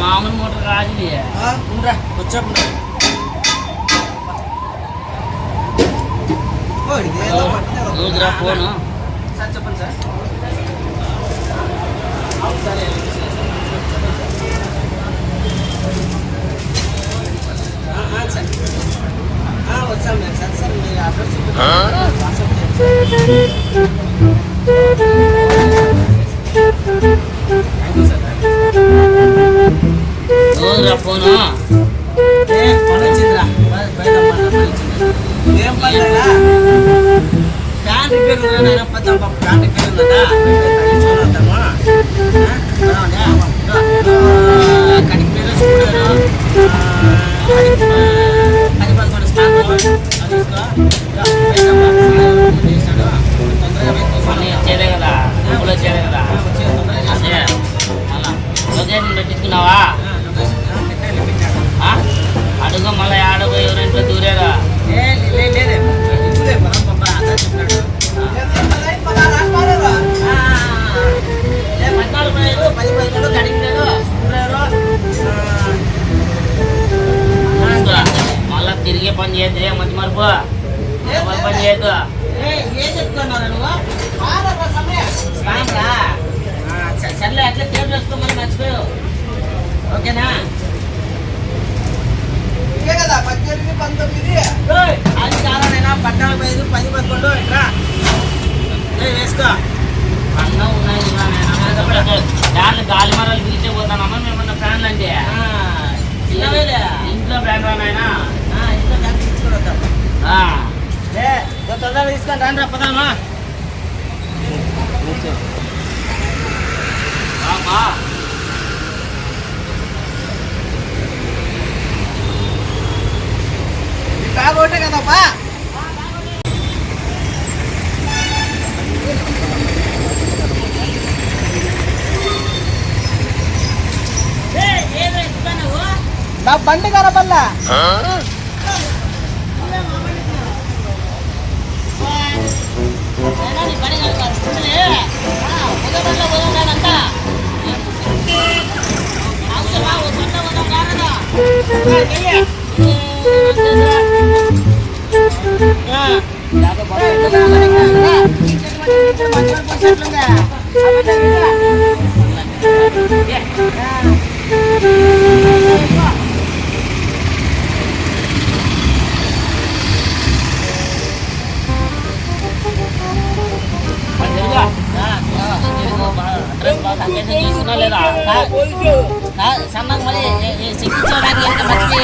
మామూలు మోటార్ కాదు ఇది. ఉండరా వచ్చాపు రోజురా ఫోను సార్ చెప్పండి సార్ వచ్చాం మేము సార్ సార్ మీరు అడ్రస్ వాట్సాప్ రోజురా ఫోను పని వచ్చిందిరా బయట పని వచ్చింది ఏం పని ఫ్యాన్ రిపేర్ ఉందా పచ్చ ఫ్యాన్ రిపేర్ ఉందా కడికి పేరు చూడారు పది పదకొండు పని సర్లే అట్లా టేప్ వేసుకోమని మర్చిపోయావు. ఓకేనా? ఓయ్, అది కాదనైనా పద్నాలుగు ఐదు పది పదకొండు ఏయ్, వేసుకో. అన్నం ఉన్నాయి దాంట్లో గాలి మరాలు పిలిచే పోతానమ్మా మేమన్నా ఫ్యాన్లు అంటే? ఇంట్లో ఫ్యాన్ రానాయనా ఆ, ఇంట్లో దాన్ని తీసుకొని వద్దాం. తొందరగా తీసుకొని రండి పదామా బ్యాగ్ ఒకటే కదప్పా నా బండి కనపల్లా Yeah. Ya.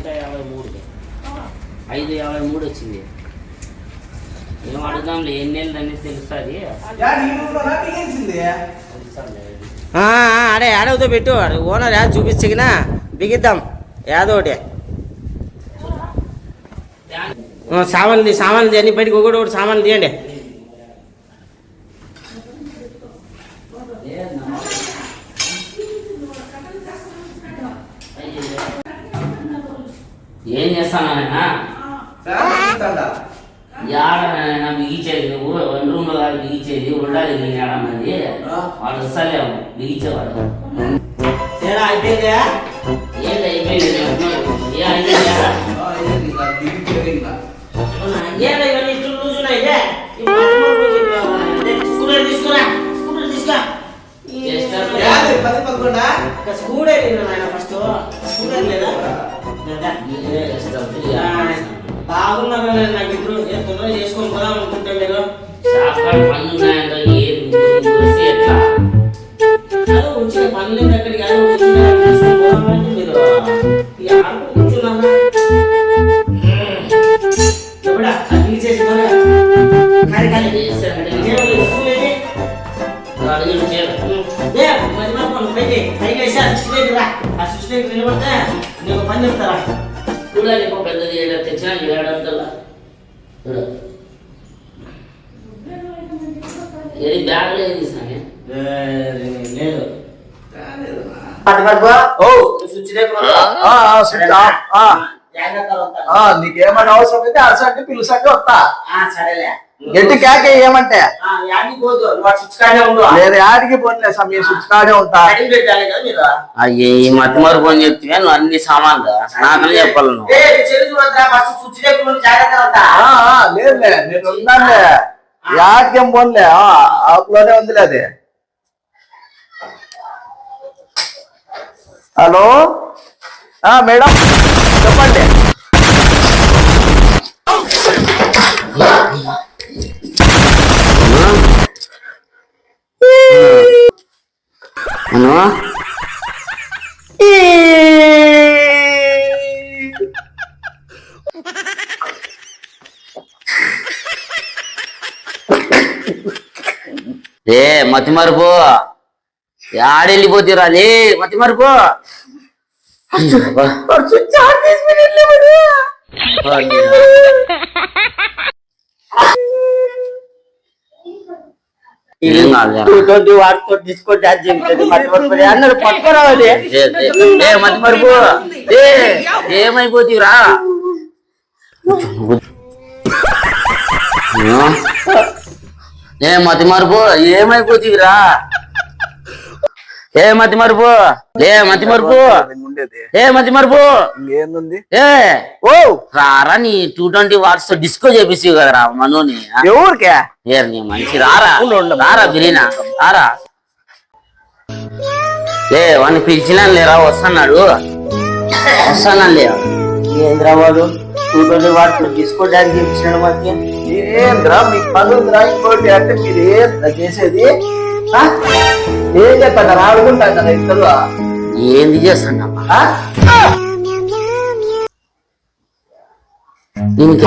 ఐదు యాభై మూడు వచ్చింది. ఏం అడుగుదాంలే ఎన్ని నెలలు అనేది తెలుస్తుంది ఆడే ఆడవుతో పెట్టు ఓనర్ యాడ్ చూపించగినా బిగిద్దాం యాదో ఒకటి. ఆ, సామాన్లు తీ సామాన్లు తీ అన్ని బయటకు ఒకటి ఒకటి సామాన్లు తీయండి. ఏం చేస్తానైనా ఫ్యాన్ తింటాడా? ఏడనైనా బిగించేది నువ్వు వన్ రూమ్లో కాదు బిగించేది ఉండాలి నీ ఏడన్నది వాడు వస్తలేము బిగించేవాడు ఏడా అయిపోయిందా ఏది అయిపోయింది తొందరగా చేసుకొని పోదాం అనుకుంటే షాప్ కాడ పనులు ఉన్నాయంట ఏది చూసి ఎట్లా అదే వచ్చిన పనులు వచ్చిన పోదామంటే మీరు? ఈ ఆడుకు కూర్చున్నారా? ఎప్పుడా? అది చేసి కానీ కానీ చేస్తారంటే స్కూల్ ఏంటి? అడుగులు చేయరు ఏ, మరి మాకు మనం పైకి పైకి వేసి ఆ రా. దగ్గర నిలబడితే నీకు పని చెప్తారా చూడాలి ఇంకో పెద్దది ఏడ తెచ్చినా ఏడంతలా ఏది బ్యాగ్ లేదు సామి? లేదు. నీకేమైనా అవసరం అయితే అసంటే పిలుసంటే వస్తా. సరేలే. గట్టి కేక ఏమంటే? లేదు యాడికి పోలే సమయం స్విచ్ కాడే ఉంటా. మీరు అయ్యి ఈ మతి మరుపు అని చెప్తే నువ్వు అన్ని సామాన్లు నాకని చెప్పాలి నువ్వు. లేదులే నేను ఉన్నానులే. యాడికేం పోన్లే ఆ, ఆపులోనే ఉందిలే అది. హలో? ఆ మేడం చెప్పండి. ఏ మతి మరుపు. ఆడెళ్ళిపోతురా లే మతి మరుపు. స్విచ్ ఆఫ్ చేసుకుని వెళ్ళేవాడు. ఏం కాదురా. టూ ట్వంటీ వాటితో డిస్కౌంట్ ఛార్జ్ చెప్తుంది పట్టుకొని అన్నారు పట్టుకోరావాలి ఏ, మతి మరుపు ఏ ఏమైపోతీరా ఏ మతి మరుపు ఏమైపోతీరా ఏ మతి మరుపు. ఏ మతి మరుపు. ఏ మతి మరుపు. ఏ. ఓ. రారా నీ టూ ట్వంటీ వాట్స్తో డిస్కో చేపిస్తావు కదరా మనోని. ఎవరికే? ఏ నీ మంచి రారా. రారా బిరీనా. రారా. ఏ వాడిని పిలిచినా లేరా వస్తున్నాడు. వస్తానా లే హైదరాబాద్ టూ ట్వంటీ వాటితో డిస్కౌంట్ ఛార్జ్ చెప్తున్నాడు మనకి ఏంద్రా మీకు పని ఉందిరా ఇంకోటి అంటే మీరు ఏంద్రా చేసేది? ఏం చెప్తాను ఆడుకుంటాం కదా ఇద్దరు ఏంది చేస్తున్నా ఆ? దీనికి